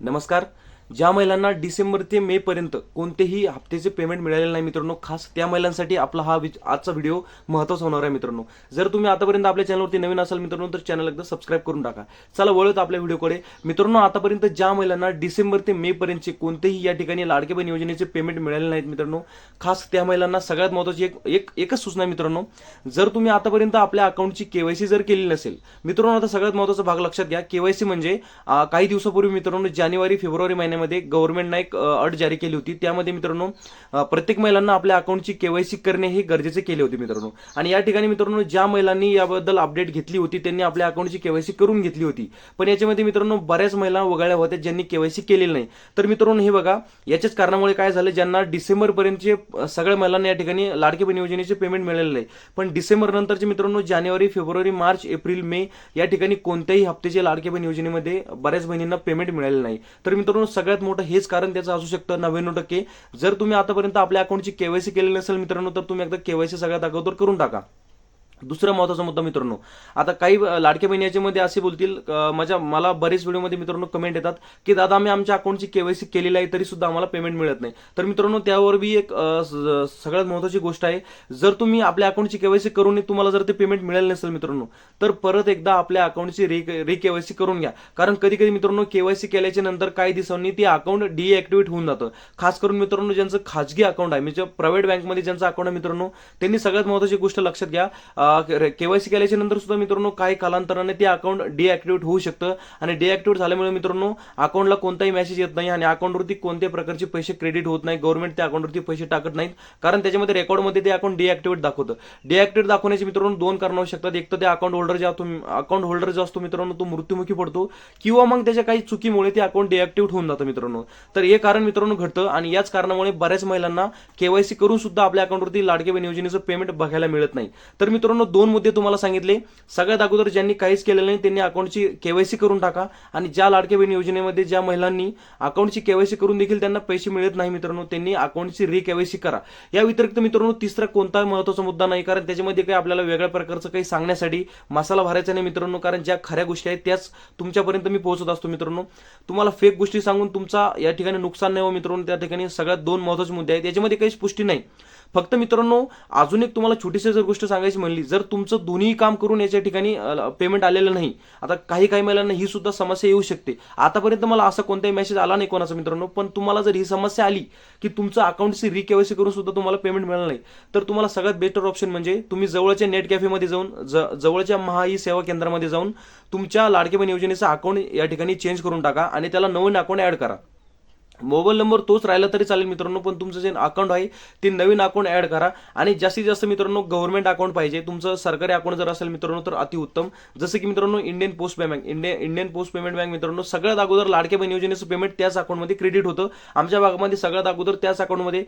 नमस्कार. ज्या महिलांना डिसेंबर ते मे पर्यंत कोणतेही हप्त्याचे पेमेंट मिळालेले नाही मित्रांनो खास त्या महिलांसाठी आपला हा आजचा व्हिडिओ महत्त्वाचा होणार आहे मित्रांनो. जर तुम्ही आतापर्यंत आपल्या चॅनलवरती नवीन असाल मित्रांनो तर चॅनल एकदा सबस्क्राईब करून टाका. चला वळत आपल्या व्हिडिओकडे मित्रांनो आतापर्यंत ज्या महिलांना डिसेंबर ते मे पर्यंतचे कोणतेही या ठिकाणी लाडके बहीण योजनेचे पेमेंट मिळाले नाहीत मित्रांनो खास त्या महिलांना सगळ्यात महत्वाची एक एक एकच सूचना आहे मित्रांनो. जर तुम्ही आतापर्यंत आपल्या अकाउंटची केवायसी जर केली नसेल मित्रांनो आता सगळ्यात महत्त्वाचा भाग लक्षात घ्या. केवायसी म्हणजे काही दिवसापूर्वी मित्रांनो जानेवारी फेब्रुवारी महिन्यामध्ये गव्हर्नमेंटनं एक अट जारी केली होती. त्यामध्ये मित्रांनो प्रत्येक महिलांना आपल्या अकाउंटची केवायसी करणे हे गरजेचे केले होते मित्रांनो. आणि या ठिकाणी मित्रांनो ज्या महिलांनी याबद्दल अपडेट घेतली होती त्यांनी आपल्या अकाउंटची केवायसी करून घेतली होती. पण याच्यामध्ये मित्रांनो बऱ्याच महिला वगळल्या होत्या ज्यांनी केवायसी केलेली नाही. तर मित्रांनो हे बघा याच्याच कारणामुळे काय झालं ज्यांना डिसेंबर पर्यंतचे सगळ्या महिलांना या ठिकाणी लाडकी बहीण योजनेचे पेमेंट मिळालेलं आहे पण डिसेंबर नंतरचे मित्रांनो जानेवारी फेब्रुवारी मार्च एप्रिल मे या ठिकाणी कोणत्याही हप्त्याचे लाडकी बहीण योजनेमध्ये बऱ्याच बहिणींना पेमेंट मिळालेलं नाही. तर मित्रांनो सगळ्यात मोठं हेच कारण त्याचं असू शकतं नव्याण्णव टक्के. जर तुम्ही आतापर्यंत आपल्या अकाउंटची केवायसी केलेली नसेल मित्रांनो तर तुम्ही एकदा केवायसी सगळ्यात अगोदर करून टाका. दुसरा महत्त्वाचा मुद्दा मित्रांनो आता काही लाडके लाडक्या बहिणीच्या मध्ये असे बोलतील माझ्या मला बरेच व्हिडिओमध्ये मित्रांनो कमेंट येतात की दादा आम्ही आमच्या अकाउंटची केवायसी केलेली आहे तरी सुद्धा आम्हाला पेमेंट मिळत नाही. तर मित्रांनो त्यावर बी एक स- सगळ्यात महत्वाची गोष्ट आहे जर तुम्ही आपल्या अकाउंटची केवायसी करून तुम्हाला जर ते पेमेंट मिळालं नसेल मित्रांनो तर परत एकदा आपल्या अकाउंटची रि रि केवायसी करून घ्या. कारण कधी कधी मित्रांनो केवायसी केल्याच्यानंतर काही दिवसांनी ते अकाउंट डिएक्टिवेट होऊन जातं. खास करून मित्रांनो ज्यांचं खाजगी अकाउंट आहे म्हणजे प्रायव्हेट बँकमध्ये ज्यांचं अकाउंट आहे मित्रांनो त्यांनी सगळ्यात महत्वाची गोष्ट लक्षात घ्या. केवायसी केल्याच्यानंतर सुद्धा मित्रांनो काही कालांतराने ते अकाउंट डिॲक्टिवेट होऊ शकतं. आणि डिॲक्टिवेट झाल्यामुळे मित्रांनो अकाउंटला कोणताही मेसेज येत नाही आणि अकाउंटवरती कोणत्याही प्रकारचे पैसे क्रेडिट होत नाही. गव्हर्नमेंट त्या अकाउंटवरती पैसे टाकत नाहीत. कारण त्याच्यामध्ये रेकॉर्डमध्ये ते अकाउंट डिॲक्टिवेट दाखवतं. डिॲक्टिवेट दाखवण्याचे मित्रांनो दोन कारण होऊ शकतात. एक तर ते अकाउंट होल्डर जे असतो अकाउंट होल्डर जो असतो मित्रांनो तो मृत्युमुखी पडतो किंवा मग त्याच्या काही चुकीमुळे ते अकाउंट डिॲक्टिवेट होऊन जातं मित्रांनो. तर हे कारण मित्रांनो घडतं आणि याच कारणामुळे बऱ्याच महिलांना केवायसी करून सुद्धा आपल्या अकाउंटवरती लाडके बहीण योजनेचं पेमेंट बघायला मिळत नाही. तर मित्रांनो दोन मुद्दे तुम्हाला सांगितले. सगळ्यात अगोदर ज्यांनी काहीच केलेलं नाही त्यांनी अकाउंटची केवायसी करून टाका. आणि ज्या लाडके बहीण योजनेमध्ये ज्या महिलांनी अकाउंटची केवायसी करून देखील त्यांना पैसे मिळत नाही मित्रांनो त्यांनी अकाउंटची री केवायसी करा. या व्यतिरिक्त मित्रांनो तिसरा कोणताही महत्त्वाचा मुद्दा नाही कारण त्याच्यामध्ये काही आपल्याला वेगळ्या प्रकारचं काही सांगण्यासाठी मसाला भरायचा नाही मित्रांनो कारण ज्या खऱ्या गोष्टी आहेत त्याच तुमच्यापर्यंत मी पोहोचत असतो मित्रांनो. तुम्हाला फेक गोष्टी सांगून तुमचा या ठिकाणी नुकसान नाही हो मित्रांनो त्या ठिकाणी सगळ्यात दोन महत्त्वाचे मुद्दे आहेत. याच्यामध्ये काहीच पुष्टी नाही. फक्त मित्रांनो अजून एक तुम्हाला छोटीशी जर गोष्ट सांगायची म्हणली जर तुमचं दोन्ही काम करून याच्या ठिकाणी पेमेंट आलेलं नाही आता काही काही महिलांना ही सुद्धा समस्या येऊ शकते. आतापर्यंत मला असा कोणताही मेसेज आला नाही कोणाचा मित्रांनो पण तुम्हाला जर ही समस्या आली की तुमचं अकाउंटची रिकेवायसी करून सुद्धा तुम्हाला पेमेंट मिळालं नाही तर तुम्हाला सगळ्यात बेटर ऑप्शन म्हणजे तुम्ही जवळच्या नेट कॅफेमध्ये जाऊन ज- जवळच्या महा ई सेवा केंद्रामध्ये जाऊन तुमच्या लाडकेपण योजनेचं अकाउंट या ठिकाणी चेंज करून टाका आणि त्याला नवीन अकाउंट ऍड करा. मोबाईल नंबर तोच राहिला तरी चालेल मित्रांनो पण तुमचं जे अकाउंट आहे ते नवीन अकाउंट ऍड करा. आणि जास्तीत जास्त मित्रांनो गव्हर्नमेंट अकाउंट पाहिजे. तुमचं सरकारी अकाउंट जर असेल मित्रांनो तर अतिउत्तम जसं की मित्रांनो Indian post payment India Indian post payment bank मित्रांनो सगळ्यात अगोदर लाडके बहीण योजनेचं पेमेंट त्याच अकाउंटमध्ये क्रेडिट होतं. आमच्या भागामध्ये सगळ्यात अगोदर त्याच अकाउंटमध्ये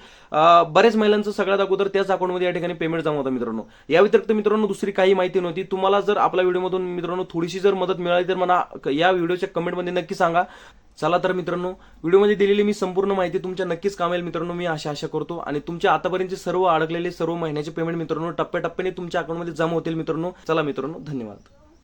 बऱ्याच महिलांचं सगळ्यात अगोदर त्याच अकाउंटमध्ये या ठिकाणी पेमेंट जमा होतं मित्रांनो. या व्यतिरिक्त मित्रांनो दुसरी काही माहिती नव्हती. तुम्हाला जर आपल्या व्हिडिओमधून मित्रांनो थोडीशी जर मदत मिळाली तर मला या व्हिडिओच्या कमेंटमध्ये नक्की सांगा. चला तर मित्रांनो व्हिडिओमध्ये दिलेली मी संपूर्ण माहिती तुमच्या नक्कीच कामेल मित्रांनो मी अशा आशा करतो. आणि तुमच्या आतापर्यंतचे सर्व अडकलेले सर्व महिन्याचे पेमेंट मित्रांनो टप्प्याटप्प्याने तुमच्या अकाउंटमध्ये जमा होतील मित्रांनो. चला मित्रांनो धन्यवाद.